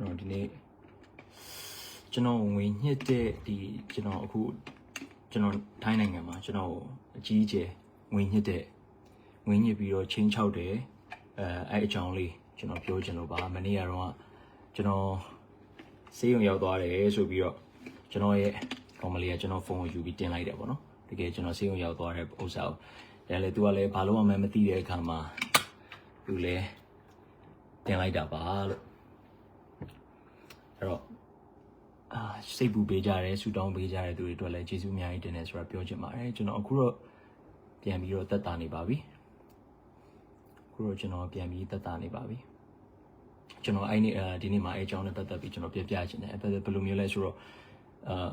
ကျွန်တော်ဒီနေ့ကျွန်တော်ငွေညှစ်တဲ့ဒီကျွန်တော်အခုကျွန်တော်ထိုင်းနိုင်ငံမှာကျွန်တော်အကြီးအကျယ်ငွေညှစ်တဲ့ငွေညှစ်ပြီးတော့ချင်းချောက်တယ်အဲအဲ့အကြောင်းလေးကျွန်တော်ပြောချင်လို့ပါမနေ့ကတော့ကျွန်တော်စေးရုံရောက်သွားတယ်ဆိုပြီးတော့ကျွန်တော်ရဲ့ကောင်မလေးကကျွန်တော်ဖုန်းကိုယူပြီးတင်လိုက်တယ်ပေါ့နော်တကယ်ကျွန်တော်စေးရုံရောက်သွားတဲ့ဥစ္စာကိုဒါလည်းသူကလည်းဘာလို့မှမသိတဲ့အခါမှာသူလည်းတင်လိုက်တာပါလို့ အဲ့တော့အာစိတ်ပူပေးကြတယ်ဆူတောင်းပေးကြတဲ့သူတွေအတွက်လည်းကျေးဇူးအများကြီးတင်တယ်ဆိုတာပြောချင်ပါတယ်ကျွန်တော်အခုတော့ပြန်ပြီးတော့သက်တာနေပါပြီအခုတော့ကျွန်တော်ပြန်ပြီးသက်တာနေပါပြီကျွန်တော်အဲ့ဒီဒီနေ့မှာအဲအကြောင်းနဲ့ပတ်သက်ပြီးကျွန်တော်ပြပြချင်တယ်အဲ့ဒါဘယ်လိုမျိုးလဲဆိုတော့အာ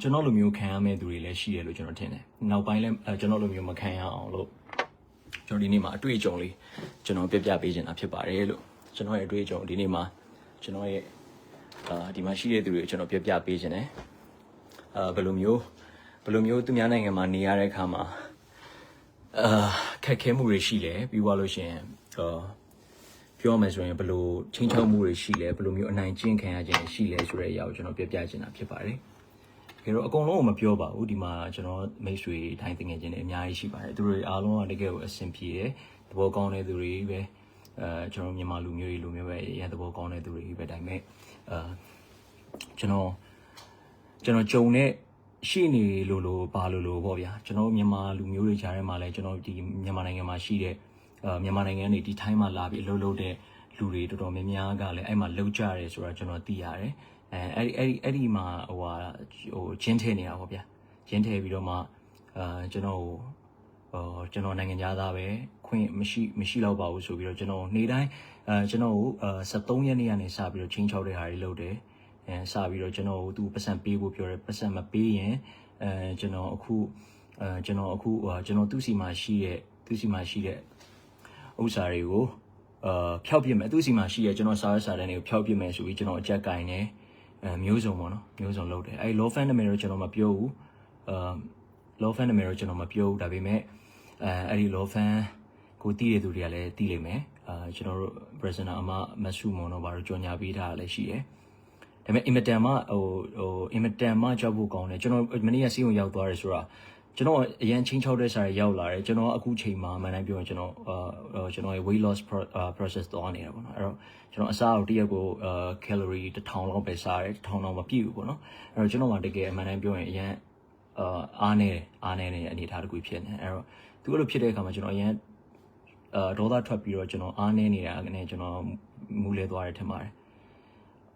ကျွန်တော်လိုမျိုးခံရမယ့်သူတွေလည်းရှိတယ်လို့ကျွန်တော်ထင်တယ်နောက်ပိုင်းလည်းအဲကျွန်တော်လိုမျိုးမခံရအောင်လို့ကျွန်တော်ဒီနေ့မှာအတွေ့အကြုံလေးကျွန်တော်ပြပြပေးချင်တာဖြစ်ပါတယ်လို့ကျွန်တော်ရဲ့အတွေ့အကြုံဒီနေ့မှာကျွန်တော်ရဲ့ အာဒီမှာရှိတဲ့သူတွေကိုကျွန်တော်ပြပြပေးခြင်းတယ်အာဘယ်လိုမျိုးဘယ်လိုမျိုးသူများနိုင်ငံမှာနေရတဲ့အခါမှာအာခက်ခဲမှုတွေရှိလဲပြီးသွားလို့ရှိရင်အာပြောမယ်ဆိုရင်ဘယ်လိုချင်းချောက်မှုတွေရှိလဲဘယ်လိုမျိုးအနိုင်ကျင့်ခံရခြင်းရှိလဲဆိုတဲ့အရာကိုကျွန်တော်ပြပြခြင်းတာဖြစ်ပါတယ်။ဒါတော့အကုန်လုံးကိုမပြောပါဘူးဒီမှာကျွန်တော်မိတ်ဆွေတိုင်းတင်ငယ်ချင်းတွေအများကြီးရှိပါတယ်သူတွေအားလုံးကတကယ်ကိုအဆင်ပြေတယ်သဘောကောင်းတဲ့သူတွေပဲအဲကျွန်တော်မြန်မာလူမျိုးတွေလူမျိုးပဲရန်သဘောကောင်းတဲ့သူတွေပဲဒါပေမဲ့ အာကျွန်တော်ကျွန်တော်ကြုံတဲ့ရှိနေလို့လို့ပါလို့လို့ပေါ့ဗျာကျွန်တော်မြန်မာလူမျိုးတွေကြားထဲမှာလည်းကျွန်တော်ဒီမြန်မာနိုင်ငံမှာရှိတဲ့အာမြန်မာနိုင်ငံနေဒီထိုင်းမှာလာပြီးအလုပ်လုပ်တဲ့လူတွေတော်တော်များများကလည်းအဲ့မှာလောက်ကြတယ်ဆိုတာကျွန်တော်သိရတယ်အဲအဲ့ဒီအဲ့ဒီအဲ့ဒီမှာဟိုဟာဟိုဂျင်းထဲနေတာပေါ့ဗျာဂျင်းထဲပြီးတော့မှအာကျွန်တော်ဟို ဟိုကျွန်တော်နိုင်ငံသားပဲခွင့်မရှိမရှိတော့ပါဘူးဆိုပြီးတော့ကျွန်တော်နေ့တိုင်းအဲကျွန်တော်ကိုအဲ73ရက်နေ့ကနေစပြီးတော့ချင်းချောက်တဲ့ဟာတွေလုပ်တယ်အဲစပြီးတော့ကျွန်တော်ကိုသူပတ်စံပေးဖို့ပြောတယ်ပတ်စံမပေးရင်အဲကျွန်တော်အခုအဲကျွန်တော်အခုကျွန်တော်သူ့စီမှာရှိတဲ့သူ့စီမှာရှိတဲ့ဥစ္စာတွေကိုအာဖျောက်ပြစ်မယ်သူ့စီမှာရှိရဲ့ကျွန်တော်စားရစားတဲ့တွေကိုဖျောက်ပြစ်မယ်ဆိုပြီးကျွန်တော်အကြက်ကင်တယ်အဲမျိုးစုံပေါ့နော်မျိုးစုံလုပ်တယ်အဲ low fan နာမည်တော့ကျွန်တော်မပြောဘူးအာ low fan နာမည်တော့ကျွန်တော်မပြောဘူးဒါပေမဲ့ အဲအဲ့ဒီ low fan ကိုတီးတဲ့သူတွေကလည်းတီးလိမ့်မယ်အာကျွန်တော်တို့ prisoner အမမဆူမွန်တော့ဘာလို့ကြော်ညာပေးထားတာလည်းရှိတယ်ဒါပေမဲ့ imitan မဟိုဟို imitan မကြောက်ဖို့ကောင်းတယ်ကျွန်တော်မနေ့ကစီးဝင်ရောက်သွားတယ်ဆိုတာကျွန်တော်အရန်ချင်းချောက်တဲ့စာတွေရောက်လာတယ်ကျွန်တော်အခုချိန်မှာမှန်တိုင်းပြောရင်ကျွန်တော်အာကျွန်တော်ရဲ့ weight loss process သွားနေတာပေါ့နော်အဲ့တော့ကျွန်တော်အစားကိုတရက်ကိုအာ calorie 1000လောက်ပဲစားတယ်1000လောက်မပြည့်ဘူးပေါ့နော်အဲ့တော့ကျွန်တော်ကတကယ်အမှန်တိုင်းပြောရင်အရန်အာအားနေတယ်အားနေတဲ့အနေအထားတစ်ခုဖြစ်နေအဲ့တော့ သူအဲ့လိုဖြစ်တဲ့အခါမှာကျွန်တော်အရင်အာဒေါသထွက်ပြီးတော့ကျွန်တော်အားနေနေတာနဲ့ကျွန်တော်မူလဲသွားတယ်ထင်ပါတယ်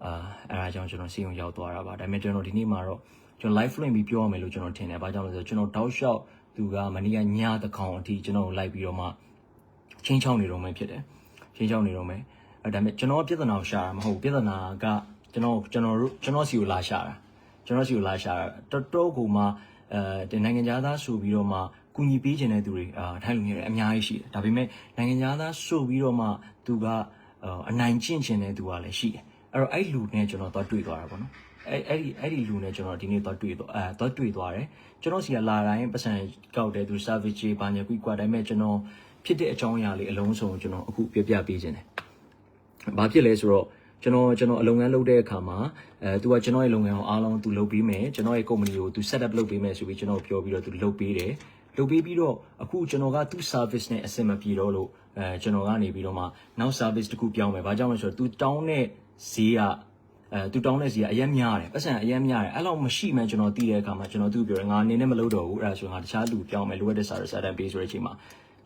အာအဲ့ဒါကြောင့်ကျွန်တော်စီယုံရောက်သွားတာပါဒါပေမဲ့ကျွန်တော်ဒီနေ့မှာတော့ကျွန်တော် live link ပြီးပြောရမယ်လို့ကျွန်တော်ထင်တယ်ဘာကြောင့်လဲဆိုတော့ကျွန်တော်တောက်လျှောက်သူကမနေ့ကညတကောင်အထိကျွန်တော်လိုက်ပြီးတော့မှချင်းချောင်းနေတော့မှဖြစ်တယ်ချင်းချောင်းနေတော့မှအဲဒါပေမဲ့ကျွန်တော်ပြဿနာကိုရှာတာမဟုတ်ပြဿနာကကျွန်တော်ကျွန်တော်တို့ကျွန်တော်စီကိုလာရှာတာကျွန်တော်စီကိုလာရှာတာတော်တော်ကိုမှအဲဒီနိုင်ငံသားဆိုပြီးတော့မှ ကူညီပေးခြင်းတဲ့သူတွေအာထိုင်းလူမျိုးတွေအများကြီးရှိတယ်ဒါပေမဲ့နိုင်ငံသားဆိုပြီးတော့မှသူကအနိုင်ကျင့်ခြင်းတဲ့သူကလည်းရှိတယ်အဲ့တော့အဲ့လူနဲ့ကျွန်တော်တော့တွေ့သွားတာပေါ့နော်အဲ့အဲ့ဒီအဲ့ဒီလူနဲ့ကျွန်တော်ဒီနေ့တော့တွေ့တော့အဲတော့တွေ့သွားတယ်ကျွန်တော်စီကလာတိုင်းပတ်စံကောက်တယ်သူ service ကြီးပါညာကွီကွာတိုင်းမဲ့ကျွန်တော်ဖြစ်တဲ့အကြောင်းအရာလေးအလုံးစုံကျွန်တော်အခုပြပြပေးခြင်းတယ်ဘာဖြစ်လဲဆိုတော့ကျွန်တော်ကျွန်တော်အလုပ်ငန်းလုပ်တဲ့အခါမှာအဲသူကကျွန်တော်ရဲ့လုပ်ငန်းကိုအားလုံးသူလုပ်ပေးမယ်ကျွန်တော်ရဲ့ company ကိုသူ set up လုပ်ပေးမယ်ဆိုပြီးကျွန်တော်ပြောပြီးတော့သူလုပ်ပေးတယ် လုပ်ပေးပြီးတော့အခုကျွန်တော်ကသူ့ service နဲ့အဆင်မပြေတော့လို့အဲကျွန်တော်ကနေပြီးတော့မှနောက် service တစ်ခုပြောင်းမယ်။ဘာကြောင့်လဲဆိုတော့ तू တောင်းတဲ့ဈေးကအဲ तू တောင်းတဲ့ဈေးကအရင်များတယ်။ပတ်စံအရင်များတယ်။အဲ့လောက်မရှိမှကျွန်တော်သိတဲ့အခါမှာကျွန်တော်သူ့ပြောတယ်ငါအနေနဲ့မလုပ်တော့ဘူး။အဲ့ဒါဆိုငါတခြားလူပြောင်းမယ်လိုအပ်တဲ့ service စာတန်းပေးဆိုတဲ့အချိန်မှာ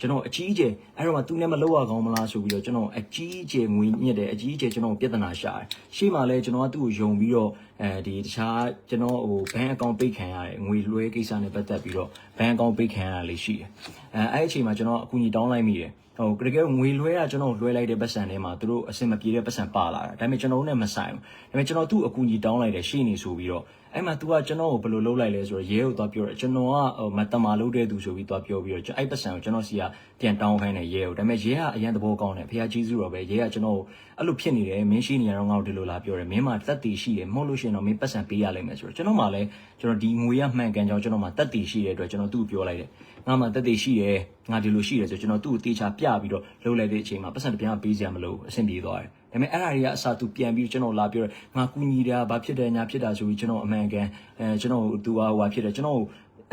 ကျွန်တော်အကြီးအကျယ်အဲ့တော့မှ तू နဲ့မလောက်ရကောင်းမလားဆိုပြီးတော့ကျွန်တော်အကြီးအကျယ်ငွေညစ်တယ်အကြီးအကျယ်ကျွန်တော်ပြဿနာရှာတယ်ရှေ့မှာလဲကျွန်တော်ကသူ့ကိုယုံပြီးတော့အဲဒီတခြားကျွန်တော်ဟိုဘဏ်အကောင့်ပိတ်ခံရတယ်ငွေလွှဲကိစ္စနဲ့ပတ်သက်ပြီးတော့ဘဏ်အကောင့်ပိတ်ခံရတာလေးရှိတယ်အဲအဲ့အချိန်မှာကျွန်တော်အကူအညီတောင်းလိုက်မိတယ်ဟိုတကယ်ငွေလွှဲတာကျွန်တော်လွှဲလိုက်တဲ့ပတ်စံထဲမှာသူတို့အဆင်မပြေတဲ့ပတ်စံပါလာတာဒါပေမဲ့ကျွန်တော်တို့နဲ့မဆိုင်ဘူးဒါပေမဲ့ကျွန်တော်သူ့အကူအညီတောင်းလိုက်တယ်ရှေ့နေဆိုပြီးတော့ အဲ့မှာ तू ကကျွန်တော်ကိုဘယ်လိုလုပ်လိုက်လဲဆိုတော့ရဲကိုသွားပြောတယ်ကျွန်တော်ကဟိုမတမာလုပ်တဲ့သူဆိုပြီးသွားပြောပြီးတော့အဲ့ပတ်စံကိုကျွန်တော်စီကပြန်တောင်းခိုင်းတယ်ရဲကိုဒါပေမဲ့ရဲကအရန်သဘောကောင်းတယ်ဖခင်ကြီးစုတော့ပဲရဲကကျွန်တော်ကိုအဲ့လိုဖြစ်နေတယ်မင်းရှိနေရတော့ငါ့ကိုဒီလိုလာပြောတယ်မင်းမှာတက်တည်ရှိတယ်မဟုတ်လို့ရှိရင်တော့မင်းပတ်စံပေးရလိမ့်မယ်ဆိုတော့ကျွန်တော်မှလည်းကျွန်တော်ဒီငွေရမှန်ကန်ကြောင်းကျွန်တော်မှတက်တည်ရှိတဲ့အတွက်ကျွန်တော်သူ့ကိုပြောလိုက်တယ်ငါမှတက်တည်ရှိတယ်ငါဒီလိုရှိတယ်ဆိုကျွန်တော်သူ့ကိုတေချာပြပြီးတော့လှုပ်လိုက်တဲ့အချိန်မှာပတ်စံတစ်ပြားပေးစရာမလိုအဆင်ပြေသွားတယ် ဒါပေမဲ့အဲ့ဒါတွေကအစားသူပြန်ပြီးကျွန်တော်လာပြောတယ်ငါကူညီတာဘာဖြစ်တယ်ညာဖြစ်တာဆိုပြီးကျွန်တော်အမှန်ကန်အဲကျွန်တော်သူဟာဟိုဖြစ်တယ်ကျွန်တော်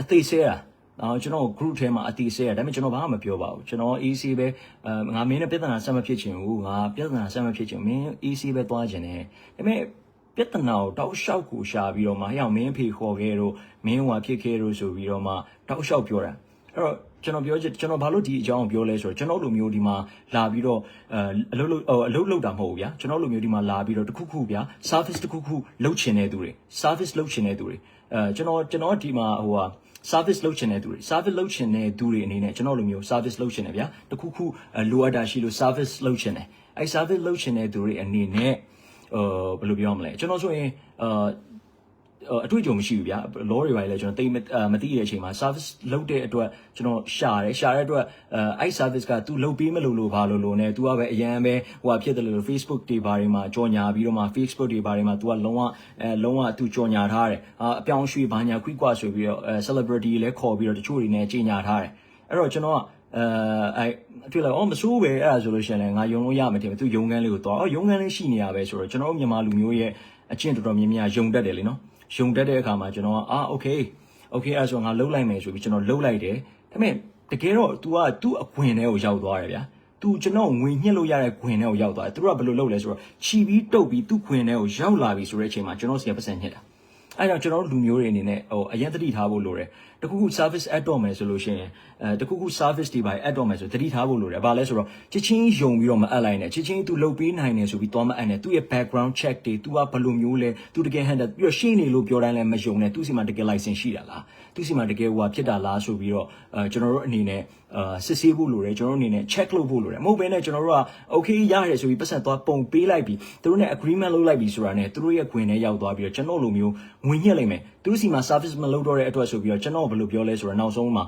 အသေးဆဲတာအော်ကျွန်တော် group ထဲမှာအတီးဆဲရဒါပေမဲ့ကျွန်တော်ဘာမှမပြောပါဘူးကျွန်တော် AC ပဲအဲငါမင်းနဲ့ပြဿနာဆက်မဖြစ်ချင်ဘူးငါပြဿနာဆက်မဖြစ်ချင်မင်း AC ပဲသွားချင်တယ်ဒါပေမဲ့ပြဿနာကိုတောက်လျှောက်ကိုရှာပြီးတော့မှဟဲ့အောင်မင်းဖေခေါ်ခဲ့တော့မင်းဟိုဖြစ်ခဲ့တော့ဆိုပြီးတော့မှတောက်လျှောက်ပြောတာ အဲ့တော့ကျွန်တော်ပြောချင်ကျွန်တော်ဘာလို့ဒီအကြောင်းကိုပြောလဲဆိုတော့ကျွန်တော်လူမျိုးဒီမှာလာပြီးတော့အဲအလုပ်လုပ်အလုပ်လုပ်တာမဟုတ်ဘူးဗျာကျွန်တော်လူမျိုးဒီမှာလာပြီးတော့တခုခုဗျာ service တခုခုလုပ်ချင်တဲ့သူတွေ service လုပ်ချင်တဲ့သူတွေအဲကျွန်တော်ကျွန်တော်ဒီမှာဟိုဟာ service လုပ်ချင်တဲ့သူတွေ service လုပ်ချင်တဲ့သူတွေအနေနဲ့ကျွန်တော်လိုမျိုး service လုပ်ချင်တယ်ဗျာတခုခုလိုအပ်တာရှိလို့ service လုပ်ချင်တယ်အဲ service လုပ်ချင်တဲ့သူတွေအနေနဲ့ဟိုဘယ်လိုပြောမလဲကျွန်တော်ဆိုရင်အာ အတွေ့အကြုံမရှိဘူးဗျာ law တွေပိုင်းလဲကျွန်တော်တိတ်မသိတဲ့အချိန်မှာ service လုပ်တဲ့အတွက်ကျွန်တော်ရှာတယ်ရှာတဲ့အတွက်အဲအဲ့ service က तू လုပ်ပေးမလို့လို့ဘာလို့လို့ ਨੇ तू ကပဲအရန်ပဲဟိုဟာဖြစ်တယ်လို့ Facebook တွေဘာတွေမှာကြော်ညာပြီးတော့မှ Facebook တွေဘာတွေမှာ तू ကလုံးဝအဲလုံးဝ तू ကြော်ညာထားတယ်အာအပြောင်းရွှေ့ဘာညာခွိကွာဆိုပြီးတော့အဲ celebrity လည်းခေါ်ပြီးတော့တချို့တွေနဲ့ကြီးညာထားတယ်အဲ့တော့ကျွန်တော်ကအဲအဲတွေ့လိုက်အော်မဆိုးပဲအဲ့ဒါဆိုလို့ရှိရင်လည်းငါယုံလို့ရမယ်တင်သူယုံကန်းလေးကိုတော့အော်ယုံကန်းလေးရှိနေရပဲဆိုတော့ကျွန်တော်တို့မြန်မာလူမျိုးရဲ့အကျင့်တော်တော်များများယုံတတ်တယ်လေနော် ယုံတက်တဲ့အခါမှာကျွန်တော်ကအာ okay okay အဲ့ဆိုငါလှုပ်လိုက်မယ်ဆိုပြီးကျွန်တော်လှုပ်လိုက်တယ်ဒါပေမဲ့တကယ်တော့ तू ကသူ့အခွင့်ထဲကိုရောက်သွားတယ်ဗျာ तू ကျွန်တော်ငွေညှစ်လို့ရတဲ့ခွင့်ထဲကိုရောက်သွားတယ်သူတို့ကဘယ်လိုလုပ်လဲဆိုတော့ခြီးပြီးတုတ်ပြီးသူ့ခွင့်ထဲကိုရောက်လာပြီဆိုတဲ့အချိန်မှာကျွန်တော်စီကပတ်စံညှစ်တာ အဲဒါကျွန်တော်တို့လူမျိုးတွေအနေနဲ့ဟိုအရင်တတိထားဖို့လိုတယ်တခုခု service add တော့မယ်ဆိုလို့ရှိရင်အဲတခုခု service တွေပါ add တော့မယ်ဆိုတတိထားဖို့လိုတယ်ဘာလဲဆိုတော့ချစ်ချင်းယုံပြီးတော့မအပ်လိုက်နဲ့ချစ်ချင်းသူလုတ်ပေးနိုင်တယ်ဆိုပြီးသွားမအပ်နဲ့သူ့ရဲ့ background check တွေသူကဘယ်လိုမျိုးလဲသူတကယ် handle ပြီးတော့ရှင်းနေလို့ပြောတိုင်းလည်းမယုံနဲ့သူ့စီမှာတကယ် license ရှိတာလား သူ့စီမှာတကယ်ဟိုဟာဖြစ်တာလားဆိုပြီးတော့အဲကျွန်တော်တို့အနေနဲ့အာစစ်ဆေးဖို့လိုတယ်ကျွန်တော်တို့အနေနဲ့ check လုပ်ဖို့လိုတယ်မဟုတ်ဘဲနဲ့ကျွန်တော်တို့က okay ရတယ်ဆိုပြီးပတ်စံသွားပုံပေးလိုက်ပြီးသူတို့နဲ့ agreement လုပ်လိုက်ပြီးဆိုတာနဲ့သူတို့ရဲ့ခွင်ထဲရောက်သွားပြီးတော့ကျွန်တော်လိုမျိုးငွေညှက်လိုက်မယ်သူတို့စီမှာ service မလုပ်တော့တဲ့အတွက်ဆိုပြီးတော့ကျွန်တော်ဘယ်လိုပြောလဲဆိုတော့နောက်ဆုံးမှာ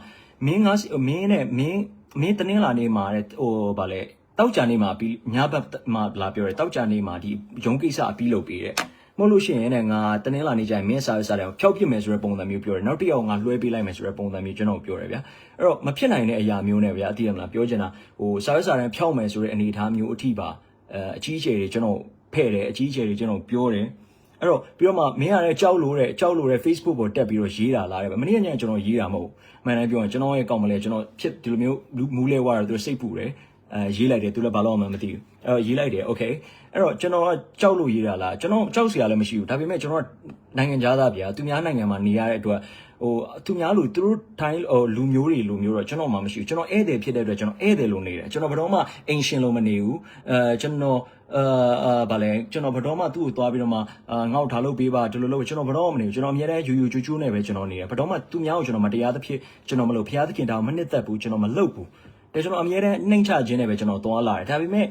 မင်းကမင်းနဲ့မင်းမင်းတနင်္လာနေ့မှာတဲ့ဟိုဗာလဲတောက်ကြနေမှာပြီးညဘက်မှာလာပြောတယ်တောက်ကြနေမှာဒီရုံးကိစ္စအပြီးလုပ်ပေးတယ် မဟုတ်လို့ရှိရင်လည်းငါတနင်္လာနေ့ကျရင်မင်းစားရစားတယ်ဖျောက်ပြစ်မယ်ဆိုတဲ့ပုံစံမျိုးပြောတယ်နောက်တစ်ယောက်ငါလွှဲပေးလိုက်မယ်ဆိုတဲ့ပုံစံမျိုးကျွန်တော်ပြောတယ်ဗျာအဲ့တော့မဖြစ်နိုင်တဲ့အရာမျိုးနဲ့ဗျာအတိအမလားပြောချင်တာဟိုစားရစားတယ်ဖျောက်မယ်ဆိုတဲ့အနေအထားမျိုးအထိပါအဲအကြီးအကျယ်တွေကျွန်တော်ဖဲ့တယ်အကြီးအကျယ်တွေကျွန်တော်ပြောတယ်အဲ့တော့ပြီးတော့မှမင်းရတဲ့ကြောက်လို့တဲ့ကြောက်လို့တဲ့ Facebook ပေါ်တက်ပြီးတော့ရေးတာလားတဲ့မနေ့ကညကျွန်တော်ရေးတာမဟုတ်ဘူးမှန်တယ်ပြောရင်ကျွန်တော်ရဲ့ကောက်မလဲကျွန်တော်ဖြစ်ဒီလိုမျိုးမူးလဲဝါတော့သူစိတ်ပူတယ် အဲရေးလိုက်တယ်သူလည်းဘာလို့မှမသိဘူးအဲရေးလိုက်တယ် okay အဲ့တော့ကျွန်တော်ကကြောက်လို့ရေးတာလားကျွန်တော်ကြောက်စရာလည်းမရှိဘူးဒါပေမဲ့ကျွန်တော်ကနိုင်ငံသားဗျာသူများနိုင်ငံမှာနေရတဲ့အတွက်ဟိုသူများလူသူတို့ထိုင်းဟိုလူမျိုးတွေလူမျိုးတော့ကျွန်တော်မှမရှိဘူးကျွန်တော်ဧည့်သည်ဖြစ်တဲ့အတွက်ကျွန်တော်ဧည့်သည်လို့နေတယ်ကျွန်တော်ဘယ်တော့မှအင်ရှင်လို့မနေဘူးအဲကျွန်တော်အာဗာလဲကျွန်တော်ဘတော်မှသူ့ကိုသွားပြီးတော့မှငေါ့ထားလို့ပေးပါဒီလိုလို့ကျွန်တော်ဘတော်မနေဘူးကျွန်တော်အများတဲ့ယူယူကျူးကျူးနဲ့ပဲကျွန်တော်နေရဘတော်မှသူများကိုကျွန်တော်မတရားသဖြင့်ကျွန်တော်မလုပ်ဖျားသခင်တောင်မနစ်သက်ဘူးကျွန်တော်မလုပ်ဘူး ဒါကျွန်တော်အများတန်းနှိမ့်ချခြင်းနဲ့ပဲကျွန်တော်သွားလာတယ်ဒါပေမဲ့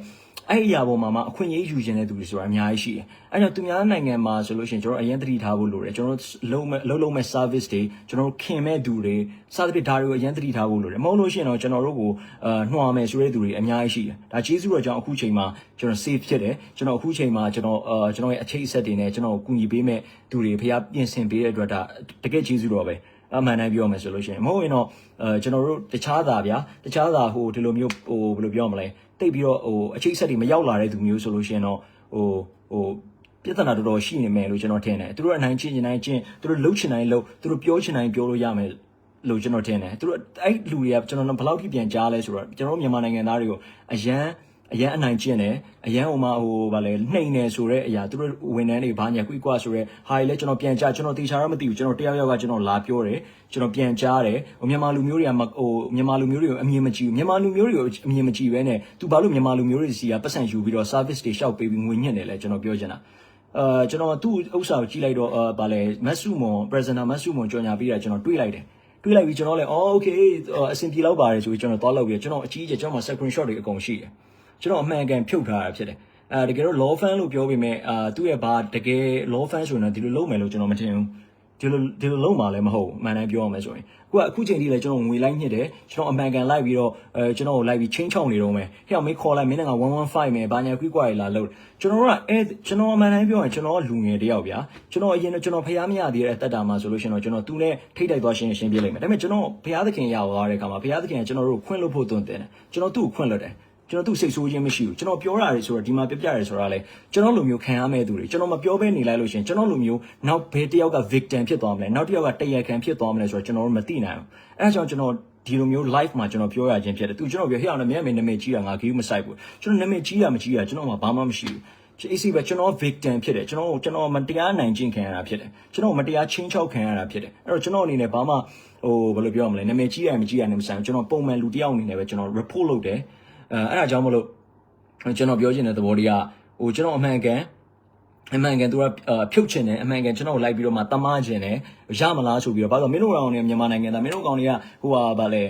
အဲ့ဒီအရာပေါ်မှာမှအခွင့်အရေးယူခြင်းတဲ့သူတွေဆိုတာအများကြီးရှိတယ်။အဲ့တော့သူများနိုင်ငံမှာဆိုလို့ရှိရင်ကျွန်တော်အရင်သတိထားဖို့လိုတယ်။ကျွန်တော်လုံးမဲ့လုံးလုံးမဲ့ service တွေကျွန်တော်ခင်မဲ့သူတွေစသဖြင့်ဒါတွေကိုအရင်သတိထားဖို့လိုတယ်။မဟုတ်လို့ရှိရင်တော့ကျွန်တော်တို့ကိုအာနှွာမယ်ဆိုတဲ့သူတွေအများကြီးရှိတယ်။ဒါကျေးဇူးတော်ကြောင့်အခုချိန်မှာကျွန်တော် safe ဖြစ်တယ်။ကျွန်တော်အခုချိန်မှာကျွန်တော်အာကျွန်တော်ရဲ့အခြေအဆက်တွေနဲ့ကျွန်တော်ကူညီပေးမဲ့သူတွေဖျားပြင်ဆင်ပေးတဲ့အတွက်ဒါတကယ်ကျေးဇူးတော်ပဲ။ အမှန်တမ်းပြောမယ်ဆိုလို့ရှိရင်မဟုတ်ရင်တော့အဲကျွန်တော်တို့တခြားသာဗျာတခြားသာဟိုဒီလိုမျိုးဟိုဘယ်လိုပြောမလဲတိတ်ပြီးတော့ဟိုအချိတ်ဆက်တွေမရောက်လာတဲ့သူမျိုးဆိုလို့ရှိရင်တော့ဟိုဟိုပြဿနာတော်တော်ရှိနေမယ်လို့ကျွန်တော်ထင်တယ်သူတို့အနိုင်ချင်းချင်းနိုင်ချင်းသူတို့လှုပ်ချင်တိုင်းလှုပ်သူတို့ပြောချင်တိုင်းပြောလို့ရမယ်လို့ကျွန်တော်ထင်တယ်သူတို့အဲ့လူတွေကကျွန်တော်ဘယ်လောက်ထိပြန်ကြားလဲဆိုတော့ကျွန်တော်မြန်မာနိုင်ငံသားတွေကိုအရန် အရန်အနိုင်ကျင့်တယ်အရန်ဟိုမှာဟိုဗာလဲနှိမ်နေဆိုတဲ့အရာသူတို့ဝန်ထမ်းတွေဘာညာကွိကွာဆိုတဲ့ဟာတွေလည်းကျွန်တော်ပြန်ကြားကျွန်တော်တေချာတော့မသိဘူးကျွန်တော်တယောက်ယောက်ကကျွန်တော်လာပြောတယ်ကျွန်တော်ပြန်ကြားတယ်ဟိုမြန်မာလူမျိုးတွေကဟိုမြန်မာလူမျိုးတွေကိုအမြင်မကြည့်ဘူးမြန်မာလူမျိုးတွေကိုအမြင်မကြည့်ဘဲနဲ့သူဘာလို့မြန်မာလူမျိုးတွေစီကပတ်စံယူပြီးတော့ service တွေရှောက်ပေးပြီးငွေညှစ်တယ်လဲကျွန်တော်ပြောချင်တာအာကျွန်တော်သူ့ဥစ္စာကိုကြည့်လိုက်တော့အာဗာလဲမတ်စုမွန် presenter မတ်စုမွန်ကြော်ညာပေးတာကျွန်တော်တွေးလိုက်တယ်တွေးလိုက်ပြီးကျွန်တော်လည်းအော် okay အဆင်ပြေလောက်ပါတယ်ဆိုပြီးကျွန်တော်သွားလောက်ပြီးကျွန်တော်အကြီးကြီးကျွန်တော်မှာ screenshot တွေအကုန်ရှိတယ် ကျွန်တော်အမှန်ကန်ဖြုတ်ထားတာဖြစ်တယ်အဲတကယ်တော့ law fan လို့ပြောပေမဲ့အာသူ့ရဲ့ဘာတကယ် law fan ဆိုရင်ဒီလိုလုပ်မယ်လို့ကျွန်တော်မထင်ဘူးဒီလိုဒီလိုလုံးမှာလည်းမဟုတ်ဘူးအမှန်တမ်းပြောရမယ်ဆိုရင်အခုကအခုချိန်ထိလည်းကျွန်တော်ငွေလိုက်ညှစ်တယ်ကျွန်တော်အမှန်ကန်လိုက်ပြီးတော့အဲကျွန်တော်ကိုလိုက်ပြီးချင်းချောင်းနေတော့မယ်ဟဲ့အောင်မေးခေါ်လိုက်မင်းက115မယ်ဘာညာကွိကွာရလာလို့ကျွန်တော်ကအဲကျွန်တော်အမှန်တမ်းပြောရင်ကျွန်တော်ကလူငယ်တယောက်ဗျာကျွန်တော်အရင်ကျွန်တော်ဖျားမရသေးတဲ့တက်တာမှာဆိုလို့ရှင်တော့ကျွန်တော်သူနဲ့ထိတ်တိုက်သွားရှင်းရှင်းပြလိုက်မယ်ဒါပေမဲ့ကျွန်တော်ဘုရားသခင်ရောက်သွားတဲ့အခါမှာဘုရားသခင်ကကျွန်တော်တို့ခွင့်လို့ဖို့သွန်တယ်ကျွန်တော်သူ့ကိုခွင့်လွတ်တယ် ကျွန်တော်သူ့စိတ်ဆိုးခြင်းမရှိဘူးကျွန်တော်ပြောရတယ်ဆိုတော့ဒီမှာပြပြရတယ်ဆိုတာလေကျွန်တော်လူမျိုးခံရမဲ့သူတွေကျွန်တော်မပြောဘဲနေလိုက်လို့ရှရင်ကျွန်တော်လူမျိုးနောက်ဘယ်တစ်ယောက်က victim ဖြစ်သွားမလဲနောက်တစ်ယောက်ကတရားခံဖြစ်သွားမလဲဆိုတော့ကျွန်တော်တို့မသိနိုင်ဘူးအဲဒါကြောင့်ကျွန်တော်ဒီလိုမျိုး live မှာကျွန်တော်ပြောရခြင်းဖြစ်တယ်သူကျွန်တော်ပြောဟဲ့အောင်လည်းမြန်မြန်နာမည်ကြီးတာငါဂီးမဆိုင်ဘူးကျွန်တော်နာမည်ကြီးတာမကြီးတာကျွန်တော်မှဘာမှမရှိဘူးအေးစီပဲကျွန်တော် victim ဖြစ်တယ်ကျွန်တော်ကျွန်တော်မတရားနိုင်ခြင်းခံရတာဖြစ်တယ်ကျွန်တော်မတရားချင်းချောက်ခံရတာဖြစ်တယ်အဲ့တော့ကျွန်တော်အနေနဲ့ဘာမှဟိုဘယ်လိုပြောရမလဲနာမည်ကြီးရမကြီးရနဲ့မဆိုင်ဘူးကျွန်တော်ပုံမှန်လူတစ်ယောက်အနေနဲ့ပဲကျွန်တော် report လုပ်တယ် အဲအဲ့ဒါကြောင့်မလို့ကျွန်တော်ပြောချင်တဲ့သဘောတရားဟိုကျွန်တော်အမှန်ကန်အမှန်ကန်သူကဖြုတ်ချင်တယ်အမှန်ကန်ကျွန်တော်လိုက်ပြီးတော့မှတမချင်တယ်ရမလားဆိုပြီးတော့ဘာလို့မင်းတို့ကောင်တွေမြန်မာနိုင်ငံသားမင်းတို့ကောင်တွေကဟိုဟာဗာလဲ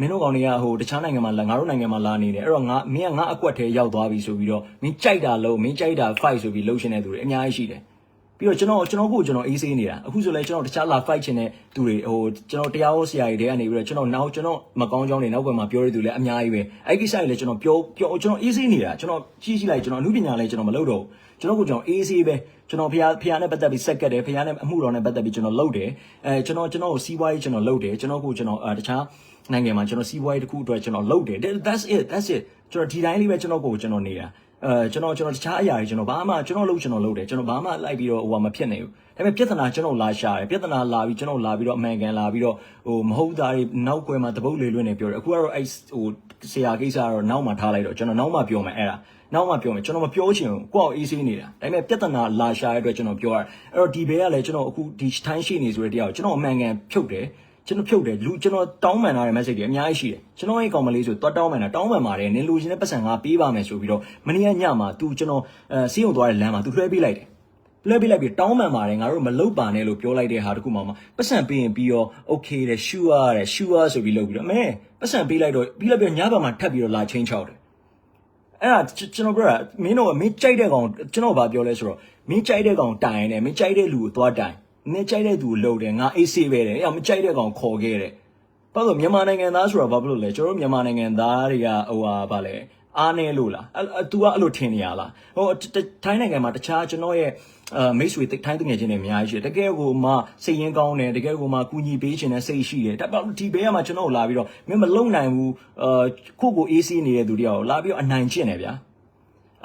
မင်းတို့ကောင်တွေကဟိုတခြားနိုင်ငံမှာလာငါတို့နိုင်ငံမှာလာနေတယ်အဲ့တော့ငါမင်းကငါအကွက်ထဲရောက်သွားပြီဆိုပြီးတော့မင်းကြိုက်တာလုံးမင်းကြိုက်တာ fight ဆိုပြီးလှုပ်ရှင်တဲ့သူတွေအများကြီးရှိတယ် ပြီးတော့ကျွန်တော်ကျွန်တော်ကိုကျွန်တော်အေးဆေးနေတာအခုဆိုလဲကျွန်တော်တခြားလာ fight ချင်တဲ့သူတွေဟိုကျွန်တော်တရားဟောဆရာတွေတဲကနေပြီးတော့ကျွန်တော်နောက်ကျွန်တော်မကောင်းကြောင်းတွေနောက်ကမှပြောရတဲ့သူလည်းအများကြီးပဲအဲ့ကိစ္စတွေလည်းကျွန်တော်ပြောပြောကျွန်တော်အေးဆေးနေတာကျွန်တော်ကြီးကြီးလိုက်ကျွန်တော်အမှုပညာလည်းကျွန်တော်မလုပ်တော့ဘူးကျွန်တော်ကိုကျွန်တော်အေးဆေးပဲကျွန်တော်ဖះဖះနဲ့ပတ်သက်ပြီးဆက်ကတ်တယ်ဖះနဲ့အမှုတော်နဲ့ပတ်သက်ပြီးကျွန်တော်လုပ်တယ်အဲကျွန်တော်ကျွန်တော်ကိုစီးပွားရေးကျွန်တော်လုပ်တယ်ကျွန်တော်ကိုကျွန်တော်တခြားနိုင်ငံမှာကျွန်တော်စီးပွားရေးတစ်ခုအတွက်ကျွန်တော်လုပ်တယ် that's it that's it ကျွန်တော်ဒီတိုင်းလေးပဲကျွန်တော်ကိုကျွန်တော်နေတာ အဲကျွန်တော်ကျွန်တော်တခြားအရာတွေကျွန်တော်ဘာမှကျွန်တော်လုပ်ကျွန်တော်လုပ်တယ်ကျွန်တော်ဘာမှလိုက်ပြီးတော့ဟိုမဖြစ်နိုင်ဘူးဒါပေမဲ့ပြဿနာကျွန်တော်လာရှာတယ်ပြဿနာလာပြီးကျွန်တော်လာပြီးတော့အမှန်ကန်လာပြီးတော့ဟိုမဟုတ်တာတွေနောက်ကွယ်မှာတပုတ်လေလွင့်နေပြောတယ်အခုကတော့အဲ့ဟိုဆရာကိစ္စကတော့နောက်မှထားလိုက်တော့ကျွန်တော်နောက်မှပြောမယ်အဲ့ဒါနောက်မှပြောမယ်ကျွန်တော်မပြောချင်ဘူးကိုယ့်အောင်အေးဆေးနေတာဒါပေမဲ့ပြဿနာလာရှာတဲ့အတွက်ကျွန်တော်ပြောရတယ်အဲ့တော့ဒီဘဲကလည်းကျွန်တော်အခုဒီတိုင်းရှိနေဆိုတဲ့တရားကိုကျွန်တော်အမှန်ကန်ဖြုတ်တယ် ကျွန်တော်ဖြုတ်တယ်လူကျွန်တော်တောင်းပန်ထားတဲ့ message တွေအများကြီးရှိတယ်ကျွန်တော်ရဲ့ကောင်မလေးဆိုတော့တောင်းပန်တာတောင်းပန်ပါတယ်နင်လူချင်းတဲ့ပတ်စံငါပေးပါမယ်ဆိုပြီးတော့မနေ့ကညမှာ तू ကျွန်တော်အဲစီးုံသွားတဲ့လမ်းမှာ तू လွှဲပေးလိုက်တယ်လွှဲပေးလိုက်ပြီးတောင်းပန်ပါတယ်ငါတို့မလုတ်ပါနဲ့လို့ပြောလိုက်တဲ့ဟာတခုမှမပတ်စံပေးရင်ပြီးတော့ okay တဲ့ sure တဲ့ sure ဆိုပြီးလုပ်ပြီးတော့အမေပတ်စံပေးလိုက်တော့ပြီးလိုက်ပြီးညဘက်မှာထပ်ပြီးတော့လာချင်းချောက်တယ်အဲ့ဒါကျွန်တော်ပြောတာမင်းတို့ကမင်းကြိုက်တဲ့ကောင်ကျွန်တော်ဘာပြောလဲဆိုတော့မင်းကြိုက်တဲ့ကောင်တိုင်နေမင်းကြိုက်တဲ့လူကိုသွားတိုင် မင်းကြိုက်တဲ့သူကိုလှုပ်တယ်ငါအေးဆေးပဲတယ်အဲ့မကြိုက်တဲ့ကောင်ခေါ်ခဲ့တယ်ဘာလို့မြန်မာနိုင်ငံသားဆိုတာဘာလို့လဲကျွန်တော်တို့မြန်မာနိုင်ငံသားတွေကဟိုဟာဗာလဲအားနေလို့လားအဲ तू ကအဲ့လိုထင်နေရလားဟိုထိုင်းနိုင်ငံမှာတခြားကျွန်တော်ရဲ့အဲမိတ်ဆွေထိုင်းသူငယ်ချင်းတွေအများကြီးရှိတယ်တကယ်ကိုမှစိတ်ရင်းကောင်းတယ်တကယ်ကိုမှကူညီပေးခြင်းနဲ့စိတ်ရှိတယ်ဒါပေမဲ့ဒီဘဲကမှကျွန်တော်လာပြီးတော့မင်းမလုံနိုင်ဘူးအာခုကိုအေးဆေးနေတဲ့သူတယောက်လာပြီးတော့အနိုင်ကျင့်တယ်ဗျာ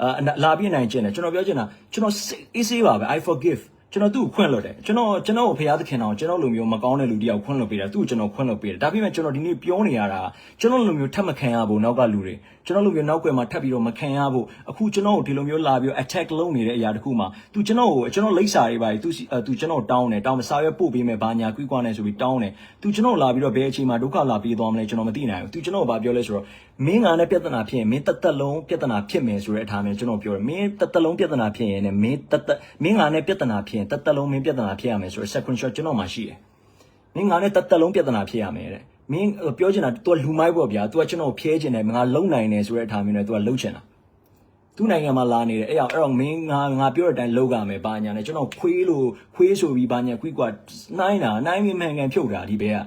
အာလာပြီးအနိုင်ကျင့်တယ်ကျွန်တော်ပြောချင်တာကျွန်တော်အေးဆေးပါပဲ I forgive ကျွန်တော်သူ့ကိုခွင့်လွတ်တယ်ကျွန်တော်ကျွန်တော်ကိုဖရားသခင်တော်ကျွန်တော်လူမျိုးမကောင်းတဲ့လူတယောက်ခွင့်လွတ်ပေးတာသူ့ကိုကျွန်တော်ခွင့်လွတ်ပေးတယ်ဒါပေမဲ့ကျွန်တော်ဒီနေ့ပြောနေရတာကျွန်တော်လူမျိုးထပ်မခံရဘူးနောက်ကလူတွေကျွန်တော်လူမျိုးနောက်ကွယ်မှာထပ်ပြီးတော့မခံရဘူးအခုကျွန်တော်ကိုဒီလိုမျိုးလာပြီးတော့ attack လုပ်နေတဲ့အရာတခုမှသူကျွန်တော်ကိုကျွန်တော်လိပ်စာတွေပါသူသူကျွန်တော်တောင်းတယ်တောင်းမစားရွက်ပို့ပေးမယ်ဘာညာကွီးကွာနေဆိုပြီးတောင်းတယ်သူကျွန်တော်လာပြီးတော့ဘယ်အချိန်မှာဒုက္ခလာပြေးသွားမလဲကျွန်တော်မသိနိုင်ဘူးသူကျွန်တော်ကဘာပြောလဲဆိုတော့မင်းငါနဲ့ပြဿနာဖြစ်ရင်မင်းတက်တက်လုံးပြဿနာဖြစ်မယ်ဆိုတဲ့အထားမျိုးကျွန်တော်ပြောတယ်မင်းတက်တက်လုံးပြဿနာဖြစ်ရင်လည်းမင်းတက်တက်မင်းငါနဲ့ပြဿနာဖြစ်ရင်တက်တက်လုံးမင်းပြဿနာဖြစ်ရမယ်ဆိုတော့ second shot ကျွန်တော်မှရှိတယ်။မင်းငါနဲ့တက်တက်လုံးပြဿနာဖြစ်ရမယ်တဲ့။မင်းပြောချင်တာ तू လူမိုက်ပေါ့ဗျာ။ तू ကကျွန်တော်ဖျဲချင်တယ်ငါလုံနိုင်တယ်ဆိုတဲ့အထားမျိုးနဲ့ तू ကလှုပ်ချင်တာ။သူ့နိုင်ငံမှာလာနေတယ်အဲ့အောင်အဲ့အောင်မင်းငါငါပြောတဲ့အတိုင်းလှုပ်ရမယ်ဘာညာနဲ့ကျွန်တော်ခွေးလို့ခွေးဆိုပြီးဘာညာခွေးကွာနိုင်တာနိုင်မင်းမှန်ကန်ဖြုတ်တာဒီဘဲက